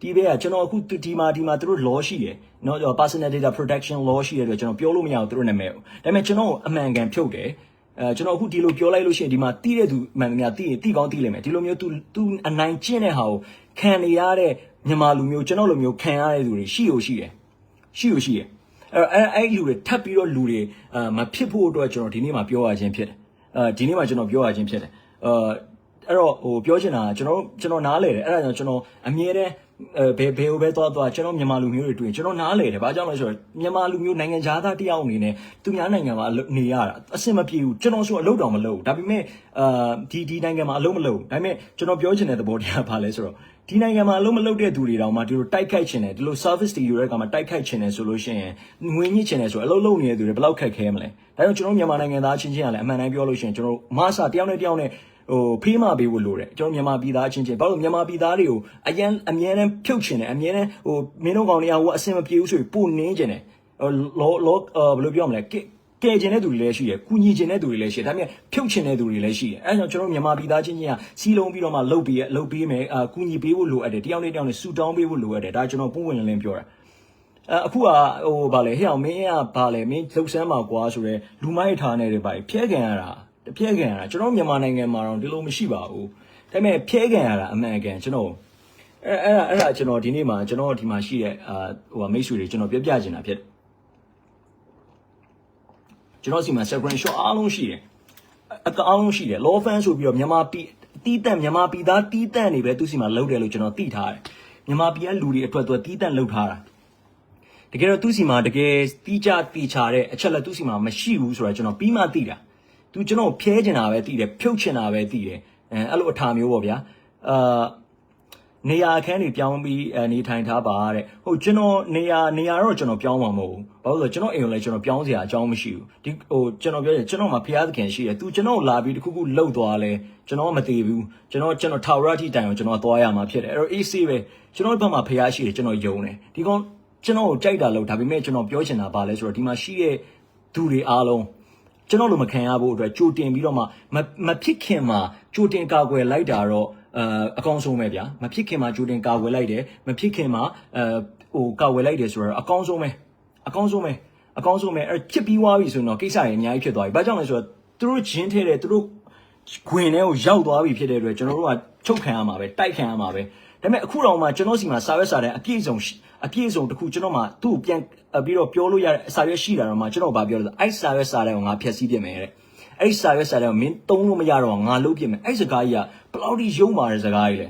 ဒီဘဲကကျွန်တော်အခုဒီမှာဒီမှာသူတို့ law ရှိတယ်နော် personal data protection law ရှိတယ်ဆိုတော့ကျွန်တော်ပြောလို့မရဘူးသူတို့နာမည်ကိုဒါပေမဲ့ကျွန်တော်အမှန်ကန်ဖြုတ်တယ်။ အဲကျွန်တော်အခုဒီလိုပြောလိုက်လို့ရှိရင်ဒီမှာတီးတဲ့သူမှန်သမျှတီးရင်တီးကောင်းတီးလိမ့်မယ်ဒီလိုမျိုး तू तू အနိုင်ကျင့်တဲ့ဟာကိုခံနေရတဲ့မြန်မာလူမျိုးကျွန်တော်လူမျိုးခံရတဲ့သူတွေရှိ ਉ ရှိတယ်ရှိ ਉ ရှိတယ်အဲ့အဲ့လူတွေထပ်ပြီးတော့လူတွေအာမဖြစ်ဖို့အတွက်ကျွန်တော်ဒီနေ့မှာပြောရခြင်းဖြစ်တယ်အဲဒီနေ့မှာကျွန်တော်ပြောရခြင်းဖြစ်တယ်အာအဲ့တော့ဟိုပြောချင်တာကျွန်တော်ကျွန်တော်နားလေတယ်အဲ့ဒါကြောင့်ကျွန်တော်အမြဲတမ်း အဲဘယ်ဘယ်ဟိုပဲသွားသွားကျွန်တော်မြန်မာလူမျိုးတွေတွေ့ကျွန်တော်နားလေတယ်ဘာကြောင့်လဲဆိုတော့မြန်မာလူမျိုးနိုင်ငံသားတယောက်အနေနဲ့သူများနိုင်ငံမှာနေရတာအဆင်မပြေဘူးကျွန်တော်ဆိုအလုပ်တော်မလုပ်ဘူးဒါပေမဲ့အာဒီဒီနိုင်ငံမှာအလုပ်မလုပ်ဘူးဒါပေမဲ့ကျွန်တော်ပြောချင်တဲ့သဘောတရားဘာလဲဆိုတော့ဒီနိုင်ငံမှာအလုံးမလုပ်တဲ့သူတွေတောင်မှဒီလိုတိုက်ခိုက်ချင်တယ်ဒီလို service တွေယူတဲ့အခါမှာတိုက်ခိုက်ချင်တယ်ဆိုလို့ရှိရင်ငွေညှစ်ချင်တယ်ဆိုအလုံးလုံးနေတဲ့သူတွေဘယ်လောက်ခက်ခဲမလဲဒါကြောင့်ကျွန်တော်မြန်မာနိုင်ငံသားချင်းချင်းကလည်းအမှန်တမ်းပြောလို့ရှိရင်ကျွန်တော်မဆာတယောက်နဲ့တယောက်နဲ့ ဟိုဖေးမပေးဖို့လိုတယ်ကျွန်တော်မြန်မာပြည်သားချင်းချင်းဘာလို့မြန်မာပြည်သားတွေကိုအရန်အမြဲတမ်းဖြုတ်ချင်တယ်အမြဲတမ်းဟိုမင်းတို့ကောင်တွေကဟိုအဆင်မပြေဘူးဆိုပြီးပိုနင်းချင်တယ်ဟိုလောလောဘယ်လိုပြောမလဲကဲကျင်တဲ့သူတွေလည်းရှိတယ်၊ကုညီကျင်တဲ့သူတွေလည်းရှိတယ်။ဒါပေမဲ့ဖြုတ်ချင်တဲ့သူတွေလည်းရှိတယ်။အဲဒါကြောင့်ကျွန်တော်မြန်မာပြည်သားချင်းချင်းကစီးလုံးပြီးတော့မှလှုပ်ပြီးလှုပ်ပြီးမယ်အာကုညီပေးဖို့လိုအပ်တယ်။တယောက်နဲ့တယောက်နဲ့ဆူတောင်းပေးဖို့လိုအပ်တယ်။ဒါကျွန်တော်ပုံဝင်လင်းလင်းပြောတာ။အဲအခုကဟိုဗာလေဟဲ့အောင်မင်းကဗာလေမင်းလှုပ်ဆန်းမှာကွာဆိုရဲလူမိုက်ထားနေတဲ့ဗာဖျဲခံရတာ တဖျက်ခံရတာကျွန်တော်မြန်မာနိုင်ငံမှာတော့ဒီလိုမရှိပါဘူး။ဒါပေမဲ့ဖျဲခံရတာအမှန်ကန်ကျွန်တော်အဲအဲ့ဒါအဲ့ဒါကျွန်တော်ဒီနေ့မှာကျွန်တော်ဒီမှာရှိတဲ့အာဟိုမိတ်ဆွေတွေကျွန်တော်ပြပြချင်တာဖြစ်တယ်ကျွန်တော်စီမှာ screen shot အားလုံးရှိတယ်အကအားလုံးရှိတယ် law fan ဆိုပြီးတော့မြန်မာပြည်တီးတန့်မြန်မာပြည်သားတီးတန့်နေပဲသူစီမှာလုပ်တယ်လို့ကျွန်တော်သိထားတယ်မြန်မာပြည်ကလူတွေအတွက်သူတီးတန့်လုပ်ထားတာတကယ်တော့သူ့စီမှာတကယ်တီးကြတီချာတဲ့အချက်လက်သူ့စီမှာမရှိဘူးဆိုတာကျွန်တော်ပြီးမှသိတာ သူကျွန်တော်ဖျဲချင်တာပဲသိတယ်ဖြုတ်ချင်တာပဲသိတယ်အဲအဲ့လိုအထာမျိုးပေါ့ဗျာအာနေရာအခန်းတွေပြောင်းပြီးအနေထိုင်ထားပါတဲ့ဟုတ်ကျွန်တော်နေရာနေရာတော့ကျွန်တော်ပြောင်းမှာမဟုတ်ဘူးဘာလို့လဲဆိုတော့ကျွန်တော်အိမ်ကိုလည်းကျွန်တော်ပြောင်းစရာအကြောင်းမရှိဘူးဒီဟိုကျွန်တော်ပြောရင်ကျွန်တော်မှာဖျားသခင်ရှိတယ်သူကျွန်တော်လာပြီးတခုခုလှုပ်သွားလဲကျွန်တော်မသိဘူးကျွန်တော်ကျွန်တော်ထာဝရတိတိုင်ကိုကျွန်တော်သွားရမှာဖြစ်တယ်အဲ့တော့ AC ပဲကျွန်တော်ဘက်မှာဖျားရှိတယ်ကျွန်တော်ယုံတယ်ဒီကောင်ကျွန်တော်ကိုကြိုက်တာလို့ဒါပေမဲ့ကျွန်တော်ပြောချင်တာပါလဲဆိုတော့ဒီမှာရှိတဲ့သူတွေအားလုံး ကျွန်တော်လိုမခံရဖို့အတွက်ကြိုတင်ပြီးတော့မှမမဖြစ်ခင်မှာကြိုတင်ကာကွယ်လိုက်တာတော့အဲအကောင်းဆုံးပဲဗျာမဖြစ်ခင်မှာကြိုတင်ကာကွယ်လိုက်တယ်မဖြစ်ခင်မှာအဲဟိုကာကွယ်လိုက်တယ်ဆိုတော့အကောင်းဆုံးပဲအကောင်းဆုံးပဲအကောင်းဆုံးပဲအဲဖြစ်ပြီးသွားပြီဆိုရင်တော့ကိစ္စတွေအများကြီးဖြစ်သွားပြီဘာကြောင့်လဲဆိုတော့သူတို့ဂျင်းထဲတယ်သူတို့ခွင်ထဲကိုရောက်သွားပြီဖြစ်တဲ့အတွက်ကျွန်တော်တို့ကချုပ်ခံရမှာပဲတိုက်ခံရမှာပဲဒါပေမဲ့အခုတော့မှကျွန်တော်စီမှာစာရွက်စာတမ်းအပြည့်စုံရှိအပြည့်စုံတစ်ခုကျွန်တော်မှသူ့ကိုပြန်အ ပြီးတော့ပြောလို့ရတဲ့အစာရွက်ရှိတာတော့မှကျွန်တော်ဗာပြောလို့အဲ့စာရွက်စာတမ်းကိုငါဖျက်ဆီးပြစ်မယ်တဲ့အဲ့စာရွက်စာတမ်းကိုမင်းသုံးလို့မရတော့ငါလုပ်ပြစ်မယ်အဲ့စကားကြီးကဘယ်လောက်ထိယုံမာတဲ့စကားကြီးလဲ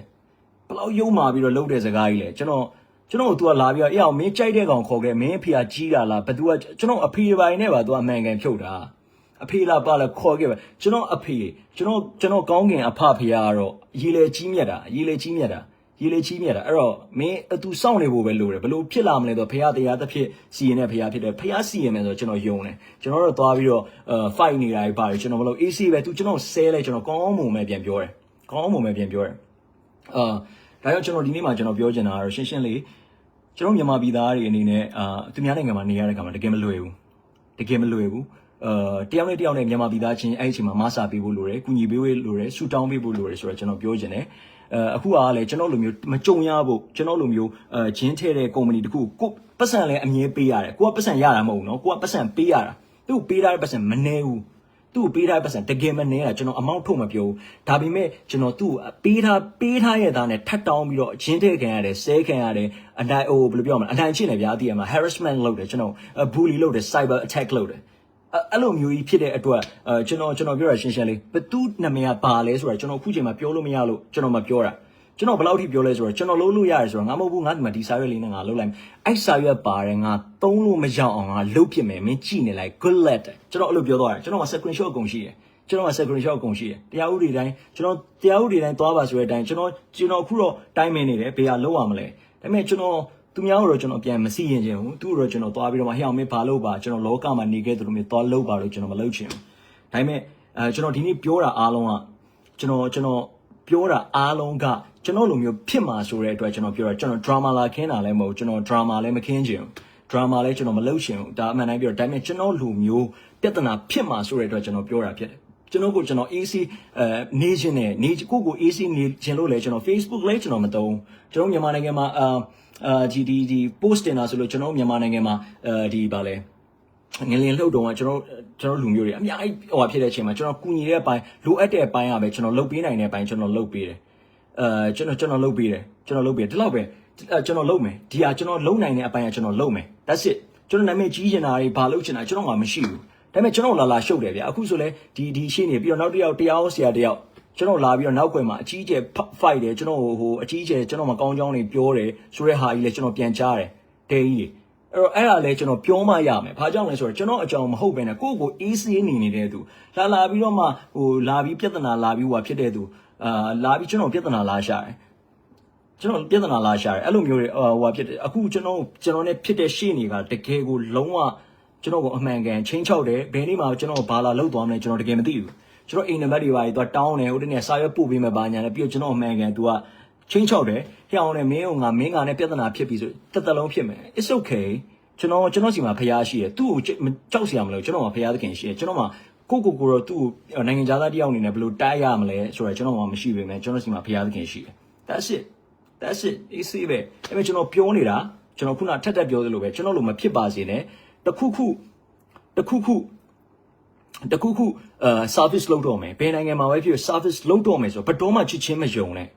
ဘယ်လောက်ယုံမာပြီးတော့လုပ်တဲ့စကားကြီးလဲကျွန်တော်ကျွန်တော်က तू ကလာပြီးတော့အေးအောင်မင်းကြိုက်တဲ့ကောင်ခေါ်ခဲ့မင်းအဖေကကြီးတာလားဘသူကကျွန်တော်အဖေပိုင်းနဲ့ပါ तू အမှန်ကန်ဖြုတ်တာအဖေလာပါလာခေါ်ခဲ့ပဲကျွန်တော်အဖေကျွန်တော်ကျွန်တော်ကောင်းကင်အဖဖေကတော့ရေလေကြီးမြတ်တာရေလေကြီးမြတ်တာ ရေလေချီးမြတ်တာအဲ့တော့မင်းသူစောင့်နေဖို့ပဲလိုတယ်ဘလို့ဖြစ်လာမလဲဆိုတော့ဖះတရားတစ်ဖြစ်စီရင်တဲ့ဖះဖြစ်တယ်ဖះစီရင်မယ်ဆိုတော့ကျွန်တော်ယုံတယ်ကျွန်တော်တို့သွားပြီးတော့အဲ fight နေတာကြီးပါတယ်ကျွန်တော်မလို့ AC ပဲသူကျွန်တော်ဆဲလဲကျွန်တော်ကောင်းမုံပဲပြန်ပြောတယ်ကောင်းမုံပဲပြန်ပြောတယ်အာဒါကြောင့်ကျွန်တော်ဒီနေ့မှာကျွန်တော်ပြောချင်တာကတော့ရှင်းရှင်းလေးကျွန်တော်မြန်မာပြည်သားတွေအနေနဲ့အာသူများနိုင်ငံမှာနေရတဲ့ခါမှာတကယ်မလွယ်ဘူးတကယ်မလွယ်ဘူး အာတယောက်နဲ့တယောက်နဲ့မြန်မာပြည်သားချင်းအဲ့ဒီအချိန်မှာမဆာပေးဖို့လိုတယ်၊ကူညီပေးဖို့လိုတယ်၊ဆူတောင်းပေးဖို့လိုတယ်ဆိုတော့ကျွန်တော်ပြောချင်တယ်။အဲအခုအားလည်းကျွန်တော်လိုမျိုးမကြုံရဖို့ကျွန်တော်လိုမျိုးအဲဂျင်းထဲတဲ့ကုမ္ပဏီတခုကိုပတ်စံလည်းအမြဲပေးရတယ်။ကိုကပတ်စံရတာမဟုတ်ဘူးနော်။ကိုကပတ်စံပေးရတာ။သူ့ပေးထားတဲ့ပတ်စံမနှဲဘူး။သူ့ပေးထားပတ်စံတကယ်မနေတာကျွန်တော်အမောင့်ထုတ်မပြောဘူးဒါပေမဲ့ကျွန်တော်သူ့ပေးထားပေးထားရတဲ့သားနဲ့ထပ်တောင်းပြီးတော့အချင်းတဲ့ခံရတယ်ဆဲခံရတယ်အနိုင်ဟိုဘယ်လိုပြောမလဲအနိုင်ချင်းလေဗျာအတိအမှ harassment လုပ်တယ်ကျွန်တော် bully လုပ်တယ် cyber attack လုပ်တယ် အဲ့လိုမျိုးကြီးဖြစ်တဲ့အတွက်အဲကျွန်တော်ကျွန်တော်ပြောရရှင်းရှင်းလေးဘသူနာမည်ကဘာလဲဆိုတာကျွန်တော်ခုချိန်မှာပြောလို့မရလို့ကျွန်တော်မပြောတာကျွန်တော်ဘယ်လောက်ထိပြောလဲဆိုတော့ကျွန်တော်လုံးလို့ရတယ်ဆိုတော့ငါမဟုတ်ဘူးငါဒီမှာဒီစာရွက်လေးနဲ့ငါလုံးလိုက်မယ်အဲ့စာရွက်ပါတယ်ငါသုံးလို့မရအောင်ငါလုတ်ပြစ်မယ်မင်းကြည့်နေလိုက် good let ကျွန်တော်အဲ့လိုပြောသွားတယ်ကျွန်တော်က screenshot အကုန်ရှိတယ်ကျွန်တော်က screenshot အကုန်ရှိတယ်တရားဥပဒေတိုင်းကျွန်တော်တရားဥပဒေတိုင်းသွားပါဆိုတဲ့အတိုင်းကျွန်တော်ကျွန်တော်အခုတော့တိုင်းမင်းနေတယ်ဘယ်ဟာလုံးရမလဲဒါပေမဲ့ကျွန်တော် သူများတို့ကျွန်တော်ပြန်မစီရင်ချင်ဘူးသူတို့ကျွန်တော်သွားပြီးတော့မှဟဲ့အောင်မင်းဘာလုပ်ပါကျွန်တော်လောကမှာနေခဲ့သူတို့မျိုးသွားလုပ်ပါလို့ကျွန်တော်မလုပ်ချင်ဘူးဒါပေမဲ့အဲကျွန်တော်ဒီနေ့ပြောတာအားလုံးကကျွန်တော်ကျွန်တော်ပြောတာအားလုံးကကျွန်တော်လိုမျိုးဖြစ်မှာဆိုတဲ့အတွက်ကျွန်တော်ပြောတာကျွန်တော် drama လာခင်းတာလည်းမဟုတ်ကျွန်တော် drama လည်းမခင်းချင်ဘူး drama လည်းကျွန်တော်မလုပ်ချင်ဘူးဒါအမှန်တိုင်းပြောဒါပေမဲ့ကျွန်တော်လူမျိုးပြဿနာဖြစ်မှာဆိုတဲ့အတွက်ကျွန်တော်ပြောတာဖြစ်တယ်ကျွန်တော်ကိုကျွန်တော် AC အဲနေခြင်းနဲ့နေကိုကို AC နေခြင်းလို့လဲကျွန်တော် Facebook လဲကျွန်တော်မသုံးကျွန်တော်မြန်မာနိုင်ငံမှာအာ အာဒီဒီဒီ post တင်တာဆိုလို့ကျွန်တော်မြန်မာနိုင်ငံမှာအဲဒီဗာလဲငလင်လှုပ်တုံးကကျွန်တော်ကျွန်တော်လူမျိုးတွေအများကြီးဟိုဖြစ်တဲ့အချိန်မှာကျွန်တော်ကူညီတဲ့အပိုင်းလိုအပ်တဲ့အပိုင်းကပဲကျွန်တော်လုပ်ပေးနိုင်တဲ့အပိုင်းကျွန်တော်လုပ်ပေးတယ်အဲကျွန်တော်ကျွန်တော်လုပ်ပေးတယ်ကျွန်တော်လုပ်ပေးတယ်ဒီလောက်ပဲကျွန်တော်လုပ်မယ်ဒီဟာကျွန်တော်လုပ်နိုင်တဲ့အပိုင်းကကျွန်တော်လုပ်မယ် that's it ကျွန်တော်နာမည်ကြီးချင်တာတွေဘာလုပ်ချင်တာကျွန်တော်ကမရှိဘူးဒါပေမဲ့ကျွန်တော်လာလာရှုပ်တယ်ဗျအခုဆိုလဲဒီဒီရှင်းနေပြီးတော့နောက်တစ်ယောက်တရားဟောဆရာတစ်ယောက် ကျွန်တော်လာပြီးတော့နောက်ွယ်မှာအကြီးအကျယ် fight တယ်ကျွန်တော်ဟိုအကြီးအကျယ်ကျွန်တော်မကောင်းကြောင်းတွေပြောတယ်ဆိုတဲ့ဟာကြီးလဲကျွန်တော်ပြန်ကြားတယ်တဲကြီးအဲ့တော့အဲ့ဒါလဲကျွန်တော်ပြောမှရမယ်။ဘာကြောင့်လဲဆိုတော့ကျွန်တော်အကြောင်းမဟုတ်ဘဲနဲ့ကိုယ့်ကိုအေးဆေးနေနေတဲ့သူလာလာပြီးတော့မှဟိုလာပြီးပြဿနာလာပြီးဟိုဖြစ်တဲ့သူအာလာပြီးကျွန်တော်ပြဿနာလာရှာတယ်။ကျွန်တော်ပြဿနာလာရှာတယ်အဲ့လိုမျိုးတွေဟိုဟာဖြစ်တယ်အခုကျွန်တော်ကျွန်တော်နဲ့ဖြစ်တဲ့ရှေ့နေကတကယ်ကိုလုံးဝကျွန်တော်ကိုအမှန်ကန်ချင်းချောက်တယ်ဘယ်နေ့မှကျွန်တော်ဘာလာလောက်သွားမလဲကျွန်တော်တကယ်မသိဘူး ကျွန်တော်အိမ်နံပါတ်တွေပါပြီးသွားတောင်းတယ်ဟိုတနေ့စာရွက်ပို့ပေးမယ်ဘာညာလဲပြီးတော့ကျွန်တော်အမှန်ကန် तू ကချင်းချောက်တယ်ဟျောင်းတယ်မင်းကငါမင်းကနဲ့ပြဿနာဖြစ်ပြီဆိုတက်တက်လုံးဖြစ်မယ် it's okay ကျွန်တော်ကျွန်တော်စီမှာဖျားရှိတယ်သူ့ကိုကြောက်စရာမလိုကျွန်တော်မှာဖျားသခင်ရှိတယ်ကျွန်တော်မှာကိုကိုကိုတော့သူ့ကိုနိုင်ငံသားတယောက်အနေနဲ့ဘယ်လိုတိုက်ရမလဲဆိုတော့ကျွန်တော်မှမရှိပေမဲ့ကျွန်တော်စီမှာဖျားသခင်ရှိတယ် that's it that's it easy ပဲအဲ့မဲ့ကျွန်တော်ပြောနေတာကျွန်တော်ခုနထက်ထက်ပြောသလိုပဲကျွန်တော်လိုမဖြစ်ပါစေနဲ့တခုခုတခုခု တခုခုအာ service လုပ်တော့မယ်ဘယ်နိုင်ငံမှာပဲဖြစ်ဖြစ် service လုပ်တော့မယ်ဆိုတော့ဘယ်တော့မှချစ်ချင်းမယုံနဲ့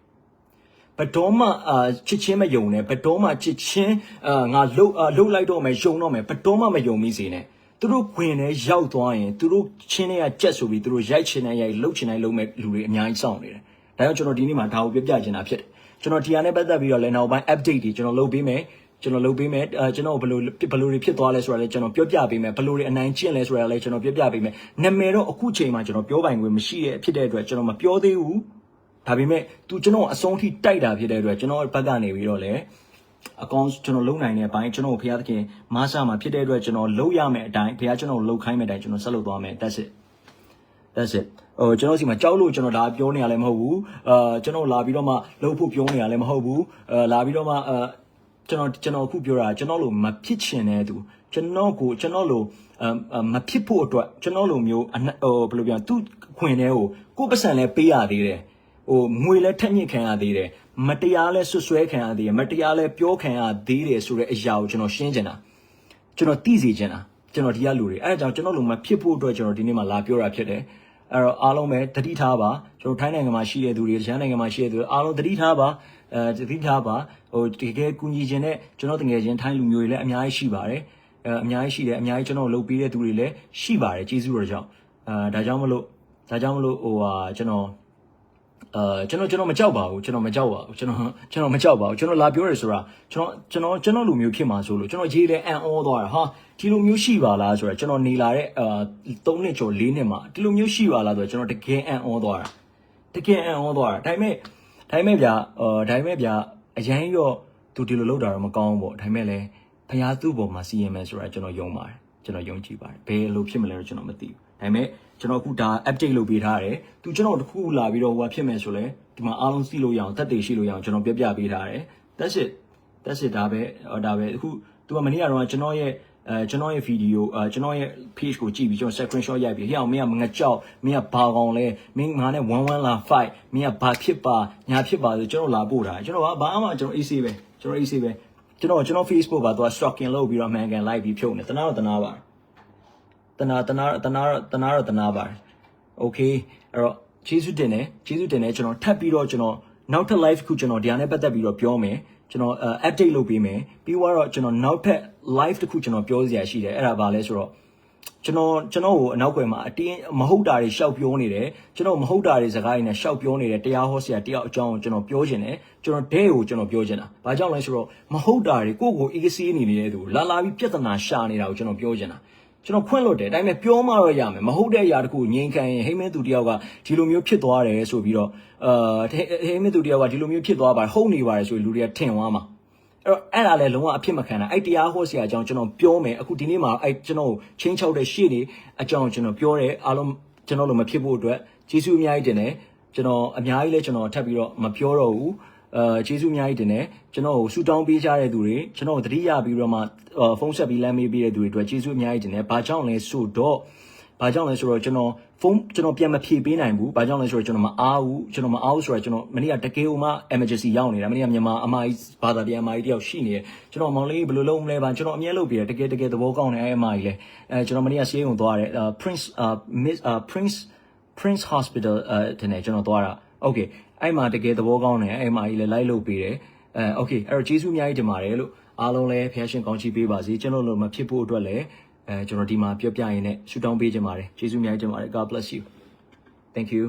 ဘယ်တော့မှအာချစ်ချင်းမယုံနဲ့ဘယ်တော့မှချစ်ချင်းအာငါလှုပ်အာလှုပ်လိုက်တော့မယ်ယုံတော့မယ်ဘယ်တော့မှမယုံမိစေနဲ့သူတို့ခွင်ထဲရောက်သွားရင်သူတို့ချင်းတွေကကြက်ဆိုပြီးသူတို့ရိုက်ချင်တဲ့ရိုက်လှုပ်ချင်တဲ့လှုပ်မဲ့လူတွေအများကြီးစောင့်နေတယ်ဒါကြောင့်ကျွန်တော်ဒီနေ့မှာဒါကိုပြပြချင်တာဖြစ်တယ်ကျွန်တော်ဒီဟာနဲ့ပတ်သက်ပြီးတော့လည်းနောက်ပိုင်း update တွေကျွန်တော်လုပ်ပေးမယ် ကျွန်တော်လုပ်ပေးမယ်အဲကျွန်တော်ဘယ်လိုဘယ်လိုတွေဖြစ်သွားလဲဆိုတာလည်းကျွန်တော်ပြောပြပေးမယ်ဘယ်လိုတွေအနိုင်ကျင့်လဲဆိုတာလည်းကျွန်တော်ပြောပြပေးမယ်နာမည်တော့အခုချိန်မှာကျွန်တော်ပြောပိုင်ခွင့်မရှိတဲ့ဖြစ်တဲ့အတွက်ကျွန်တော်မပြောသေးဘူးဒါပေမဲ့ तू ကျွန်တော်အဆုံးထိတိုက်တာဖြစ်တဲ့အတွက်ကျွန်တော်ဘက်ကနေပြီးတော့လည်းအကောင်းကျွန်တော်လုံနိုင်တဲ့အပိုင်းကျွန်တော်ဘုရားသခင်မဆာမှာဖြစ်တဲ့အတွက်ကျွန်တော်လုံရမယ်အတိုင်းဘုရားကျွန်တော်လုံခိုင်းမယ်အတိုင်းကျွန်တော်ဆက်လုပ်သွားမယ် that's it that's it ဟိုကျွန်တော်စီမှာကြောက်လို့ကျွန်တော်ဒါပြောနေရလည်းမဟုတ်ဘူးအာကျွန်တော်လာပြီးတော့မှလှုပ်ဖို့ပြောနေရလည်းမဟုတ်ဘူးအာလာပြီးတော့မှအာ ကျွန်တော်ကျွန်တော်အခုပြောတာကျွန်တော်လိုမဖြစ်ချင်တဲ့သူကျွန်တော်ကိုကျွန်တော်လိုအမဖြစ်ဖို့အတွက်ကျွန်တော်လိုမျိုးအနှဟိုဘယ်လိုပြောသူခွင်တဲ့ကိုကိုယ်ပတ်စံလဲပေးရသေးတယ်ဟိုငွေလဲထက်ညစ်ခံရသေးတယ်မတရားလဲဆွဆွဲခံရသေးတယ်မတရားလဲပြောခံရသေးတယ်ဆိုတဲ့အရာကိုကျွန်တော်ရှင်းချင်တာကျွန်တော်သိစေချင်တာကျွန်တော်ဒီကလူတွေအဲဒါကြောင့်ကျွန်တော်လုံးမဖြစ်ဖို့အတွက်ကျွန်တော်ဒီနေ့မှာလာပြောတာဖြစ်တယ်အဲ့တော့အားလုံးပဲတတိထားပါကျွန်တော်ထိုင်းနိုင်ငံမှာရှိတဲ့သူတွေတခြားနိုင်ငံမှာရှိတဲ့သူတွေအားလုံးတတိထားပါ အဲတတိထားပါဟိုတကယ်ကူညီခြင်းနဲ့ကျွန်တော်တကယ်ချင်းထိုင်းလူမျိုးတွေလည်းအများကြီးရှိပါတယ်အဲအများကြီးရှိတယ်အများကြီးကျွန်တော်လုပ်ပေးတဲ့သူတွေလည်းရှိပါတယ်ကျေးဇူးတော်ကြောင့်အဲဒါကြောင့်မလို့ဒါကြောင့်မလို့ဟိုဟာကျွန်တော်အာကျွန်တော်ကျွန်တော်မကြောက်ပါဘူးကျွန်တော်မကြောက်ပါဘူးကျွန်တော်ကျွန်တော်မကြောက်ပါဘူးကျွန်တော်လာပြောရဲဆိုတာကျွန်တော်ကျွန်တော်ကျွန်တော်လူမျိုးဖြစ်မှာဆိုလို့ကျွန်တော်ရေးလဲအံ့ဩသွားတာဟာဒီလိုမျိုးရှိပါလားဆိုတော့ကျွန်တော်နေလာတဲ့အာ3နှစ်ကျော်4နှစ်မှာဒီလိုမျိုးရှိပါလားဆိုတော့ကျွန်တော်တကယ်အံ့ဩသွားတာတကယ်အံ့ဩသွားတာဒါပေမဲ့ ဒါပေမဲ့ဗျာအာဒါပေမဲ့ဗျာအရန်ရောသူဒီလိုလုပ်တာတော့မကောင်းဘူးပေါ့ဒါပေမဲ့လည်းဖျားသူ့ပေါ်မှာစီရင်မယ်ဆိုတာကျွန်တော်ယုံပါတယ်ကျွန်တော်ယုံကြည်ပါတယ်ဘယ်လိုဖြစ်မလဲတော့ကျွန်တော်မသိဘူးဒါပေမဲ့ကျွန်တော်အခုဒါ update လုပ်ပေးထားတယ်သူကျွန်တော်တခုလာပြီးတော့ဟိုဖြစ်မယ်ဆိုလဲဒီမှာအားလုံးသိလို့ရအောင်တက်တည်ရှိလို့ရအောင်ကျွန်တော်ပြပြပေးထားတယ် that's it that's it ဒါပဲအော်ဒါပဲအခုသူကမနေ့ကတော့ကျွန်တော်ရဲ့ အဲကျွန်တော်ရဲ့ဗီဒီယိုအဲကျွန်တော်ရဲ့ page ကိုကြည့်ပြီးကျွန်တော် screenshot ရိုက်ပြီးဟဲ့အောင်မင်းကငကြောက်မင်းကဘာကောင်လဲမင်းငါနဲ့11လာ fight မင်းကဘာဖြစ်ပါညာဖြစ်ပါဆိုကျွန်တော်လာပို့တာကျွန်တော်ကဘာမှကျွန်တော် AC ပဲကျွန်တော် AC ပဲကျွန်တော်ကျွန်တော် Facebook ပါသူက stalking လုပ်ပြီးတော့ man can live ပြီးဖြုတ်နေတနာတော့တနာပါတနာတနာတနာတနာတော့တနာပါတယ် okay အဲ့တော့ကျေးဇူးတင်တယ်ကျေးဇူးတင်တယ်ကျွန်တော်ထပ်ပြီးတော့ကျွန်တော်နောက်ထပ် live ခုကျွန်တော်ဒီဟာနဲ့ပတ်သက်ပြီးတော့ပြောမယ်ကျွန်တော် update လုပ်ပေးမယ်ပြီးတော့ကျွန်တော်နောက်ထပ် live တစ်ခုကျွန်တော်ပြောစရာရှိတယ်အဲ့ဒါဘာလဲဆိုတော့ကျွန်တော်ကျွန်တော်ကိုအနောက်ွယ်မှာအတင်းမဟုတ်တာတွေရှောက်ပြောနေတယ်ကျွန်တော်မဟုတ်တာတွေစကားတွေနဲ့ရှောက်ပြောနေတယ်တရားဟောဆရာတယောက်အကြောင်းကိုကျွန်တော်ပြောခြင်းတယ်ကျွန်တော်ဒဲကိုကျွန်တော်ပြောခြင်းတာဘာကြောင့်လဲဆိုတော့မဟုတ်တာတွေကိုယ့်ကို EKC နေနေတဲ့သူလာလာပြီးပြဿနာရှာနေတာကိုကျွန်တော်ပြောခြင်းတာကျွန်တော်ခွင့်လွတ်တယ်ဒါပေမဲ့ပြောမှတော့ရမယ်မဟုတ်တဲ့အရာတခုငြိမ်ခံရင်ဟိမင်းသူတယောက်ကဒီလိုမျိုးဖြစ်သွားတယ်ဆိုပြီးတော့အာဟိမင်းသူတယောက်ကဒီလိုမျိုးဖြစ်သွားပါတယ်ဟုတ်နေပါတယ်ဆိုပြီးလူတွေကထင်သွားမှာအဲ့ တော့အဲ့ဒါလည်းလုံးဝအဖြစ်မခံတာအဲ့တရားဟောဆရာအကြောင်းကျွန်တော်ပြောမယ်အခုဒီနေ့မှာအဲ့ကျွန်တော်ချင်းချောက်တဲ့ရှေ့နေအကြောင်းကျွန်တော်ပြောတယ်အားလုံးကျွန်တော်လိုမဖြစ်ဖို့အတွက်ကျေးဇူးအများကြီးတင်တယ်ကျွန်တော်အများကြီးလည်းကျွန်တော်ထပ်ပြီးတော့မပြောတော့ဘူးအဲကျေးဇူးအများကြီးတင်တယ်ကျွန်တော်ကိုဆူတောင်းပေးကြတဲ့သူတွေကျွန်တော်ကိုတတိယပြီးတော့မှဖုန်းဆက်ပြီးလမ်းမေးပေးတဲ့သူတွေအတွက်ကျေးဇူးအများကြီးတင်တယ်ဘာကြောင့်လဲဆိုတော့ ဘာကြောင့်လဲဆိုတော့ကျွန်တော်ဖုန်းကျွန်တော်ပြန်မဖြေပေးနိုင်ဘူးဘာကြောင့်လဲဆိုတော့ကျွန်တော်မအားဘူးကျွန်တော်မအားဘူးဆိုတော့ကျွန်တော်မနေ့ကတကယ်ဟိုမှ emergency ရောက်နေတာမနေ့ကမြန်မာအမကြီးဘာသာပြန်အမကြီးတယောက်ရှိနေတယ်ကျွန်တော်မောင်လေးဘယ်လိုလုပ်မလဲပါကျွန်တော်အမြဲလုပ်ပြီးတယ်တကယ်တကယ်သဘောကောင်းတယ်အဲအမကြီးလဲအဲကျွန်တော်မနေ့ကဆေးရုံသွားတယ် Prince Miss Prince Prince Hospital အဲတနေ့ကျွန်တော်သွားတာ okay အဲ့မှာတကယ်သဘောကောင်းတယ်အဲ့မှာကြီးလည်းလိုက်လုပ်ပေးတယ်အဲ okay အဲ့တော့ကျေးဇူးအများကြီးတင်ပါတယ်လို့အားလုံးလည်းဖျားရှင်ကောင်းချီးပေးပါစေကျွန်တော်တို့မဖြစ်ဖို့အတွက်လည်း အဲကျွန်တော်ဒီမှာပြောပြရင်းနဲ့ဆုတောင်းပေးကြပါတယ်ကျေးဇူးအများကြီးတင်ပါတယ် God bless you thank you